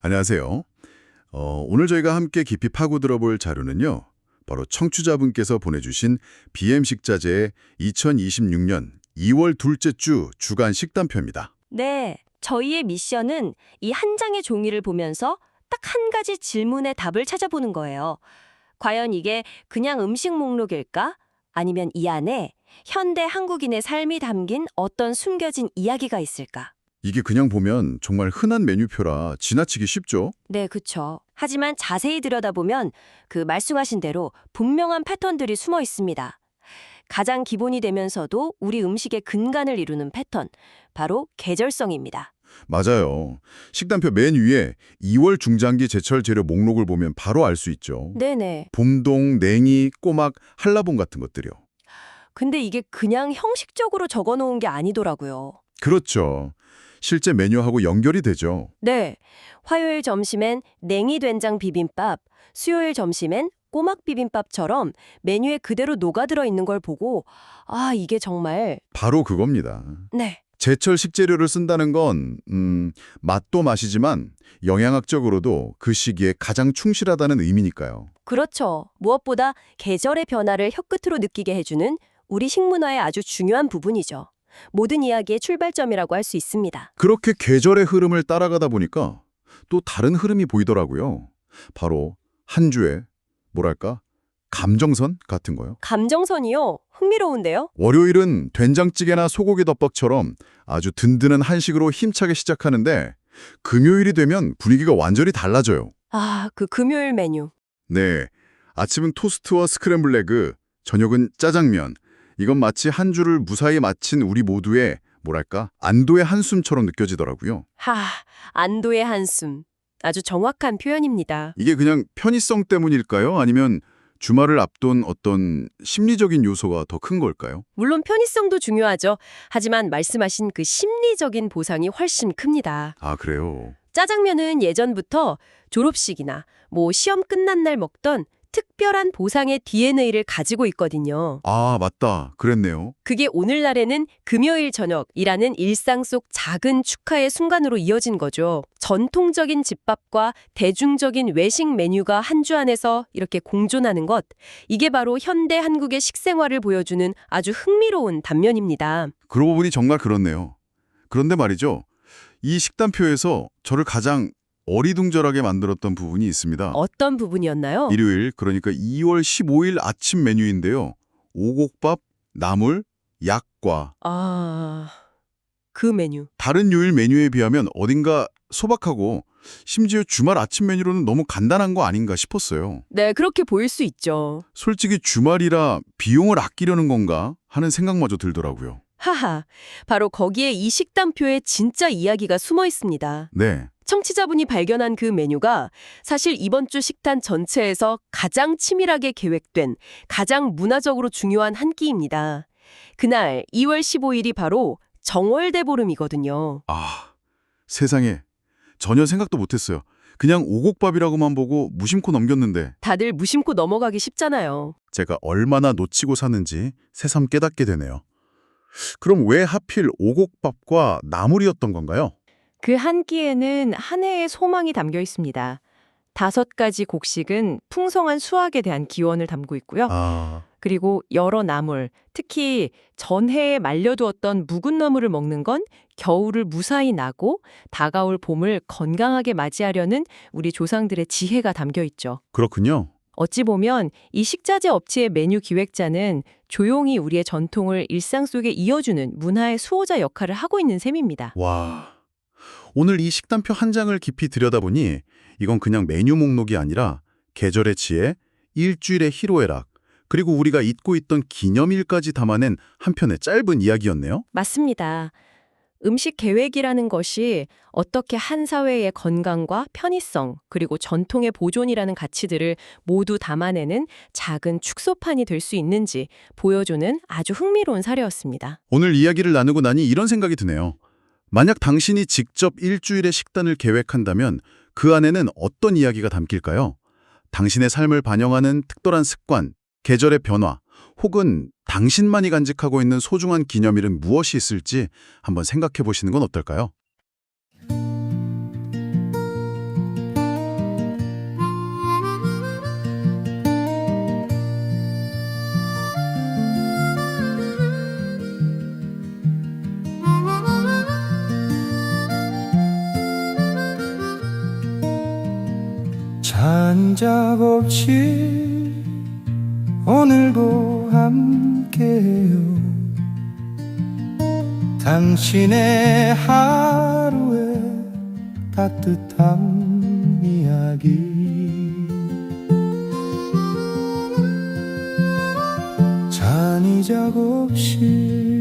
안녕하세요. 어, 오늘 저희가 함께 깊이 파고 들어볼 자료는요. 바로 청취자분께서 보내주신 BM식자재의 2026년 2월 둘째 주 주간 식단표입니다. 네, 저희의 미션은 이 한 장의 종이를 보면서 딱 한 가지 질문의 답을 찾아보는 거예요. 과연 이게 그냥 음식 목록일까? 아니면 이 안에 현대 한국인의 삶이 담긴 어떤 숨겨진 이야기가 있을까? 이게 그냥 보면 정말 흔한 메뉴표라 지나치기 쉽죠? 네, 그쵸. 하지만 자세히 들여다보면 그 말씀하신 대로 분명한 패턴들이 숨어 있습니다. 가장 기본이 되면서도 우리 음식의 근간을 이루는 패턴, 바로 계절성입니다. 맞아요. 식단표 맨 위에 2월 중장기 제철 재료 목록을 보면 바로 알 수 있죠. 네네. 봄동, 냉이, 꼬막, 한라봉 같은 것들이요. 근데 이게 그냥 형식적으로 적어 놓은 게 아니더라고요. 그렇죠. 실제 메뉴하고 연결이 되죠. 네. 화요일 점심엔 냉이 된장 비빔밥, 수요일 점심엔 꼬막 비빔밥처럼 메뉴에 그대로 녹아들어 있는 걸 보고 아, 이게 정말 바로 그겁니다. 네. 제철 식재료를 쓴다는 건 음, 맛도 맛이지만 영양학적으로도 그 시기에 가장 충실하다는 의미니까요. 그렇죠. 무엇보다 계절의 변화를 혀끝으로 느끼게 해주는 우리 식문화의 아주 중요한 부분이죠. 모든 이야기의 출발점이라고 할 수 있습니다. 그렇게 계절의 흐름을 따라가다 보니까 또 다른 흐름이 보이더라고요. 바로 한 주의 뭐랄까 감정선 같은 거요. 감정선이요? 흥미로운데요? 월요일은 된장찌개나 소고기 덮밥처럼 아주 든든한 한식으로 힘차게 시작하는데 금요일이 되면 분위기가 완전히 달라져요. 아, 그 금요일 메뉴. 네, 아침은 토스트와 스크램블 에그, 저녁은 짜장면. 이건 마치 한 주를 무사히 마친 우리 모두의 뭐랄까 안도의 한숨처럼 느껴지더라고요. 하, 안도의 한숨. 아주 정확한 표현입니다. 이게 그냥 편의성 때문일까요? 아니면 주말을 앞둔 어떤 심리적인 요소가 더 큰 걸까요? 물론 편의성도 중요하죠. 하지만 말씀하신 그 심리적인 보상이 훨씬 큽니다. 아, 그래요. 짜장면은 예전부터 졸업식이나 뭐 시험 끝난 날 먹던 특별한 보상의 DNA를 가지고 있거든요. 아, 맞다. 그랬네요. 그게 오늘날에는 금요일 저녁이라는 일상 속 작은 축하의 순간으로 이어진 거죠. 전통적인 집밥과 대중적인 외식 메뉴가 한 주 안에서 이렇게 공존하는 것. 이게 바로 현대 한국의 식생활을 보여주는 아주 흥미로운 단면입니다. 그러고 보니 정말 그렇네요. 그런데 말이죠. 이 식단표에서 저를 가장 어리둥절하게 만들었던 부분이 있습니다. 어떤 부분이었나요? 일요일, 그러니까 2월 15일 아침 메뉴인데요. 오곡밥, 나물, 약과 아, 그 메뉴. 다른 요일 메뉴에 비하면 어딘가 소박하고 심지어 주말 아침 메뉴로는 너무 간단한 거 아닌가 싶었어요. 네, 그렇게 보일 수 있죠. 솔직히 주말이라 비용을 아끼려는 건가 하는 생각마저 들더라고요. 하하, 바로 거기에 이 식단표에 진짜 이야기가 숨어 있습니다. 네. 청취자분이 발견한 그 메뉴가 사실 이번 주 식단 전체에서 가장 치밀하게 계획된 가장 문화적으로 중요한 한 끼입니다. 그날 2월 15일이 바로 정월대보름이거든요. 아, 세상에. 전혀 생각도 못했어요. 그냥 오곡밥이라고만 보고 무심코 넘겼는데 다들 무심코 넘어가기 쉽잖아요. 제가 얼마나 놓치고 사는지 새삼 깨닫게 되네요. 그럼 왜 하필 오곡밥과 나물이었던 건가요? 그 한 끼에는 한 해의 소망이 담겨 있습니다. 다섯 가지 곡식은 풍성한 수확에 대한 기원을 담고 있고요. 아, 그리고 여러 나물, 특히 전해에 말려두었던 묵은 나물을 먹는 건 겨울을 무사히 나고 다가올 봄을 건강하게 맞이하려는 우리 조상들의 지혜가 담겨 있죠. 그렇군요. 어찌 보면 이 식자재 업체의 메뉴 기획자는 조용히 우리의 전통을 일상 속에 이어주는 문화의 수호자 역할을 하고 있는 셈입니다. 와. 오늘 이 식단표 한 장을 깊이 들여다보니 이건 그냥 메뉴 목록이 아니라 계절의 지혜, 일주일의 희로애락, 그리고 우리가 잊고 있던 기념일까지 담아낸 한편의 짧은 이야기였네요. 맞습니다. 음식 계획이라는 것이 어떻게 한 사회의 건강과 편의성, 그리고 전통의 보존이라는 가치들을 모두 담아내는 작은 축소판이 될 수 있는지 보여주는 아주 흥미로운 사례였습니다. 오늘 이야기를 나누고 나니 이런 생각이 드네요. 만약 당신이 직접 일주일의 식단을 계획한다면 그 안에는 어떤 이야기가 담길까요? 당신의 삶을 반영하는 특별한 습관, 계절의 변화, 혹은 당신만이 간직하고 있는 소중한 기념일은 무엇이 있을지 한번 생각해 보시는 건 어떨까요? 한적 없이 오늘도 함께해요. 당신의 하루에 따뜻한 이야기. 잔이 적 없이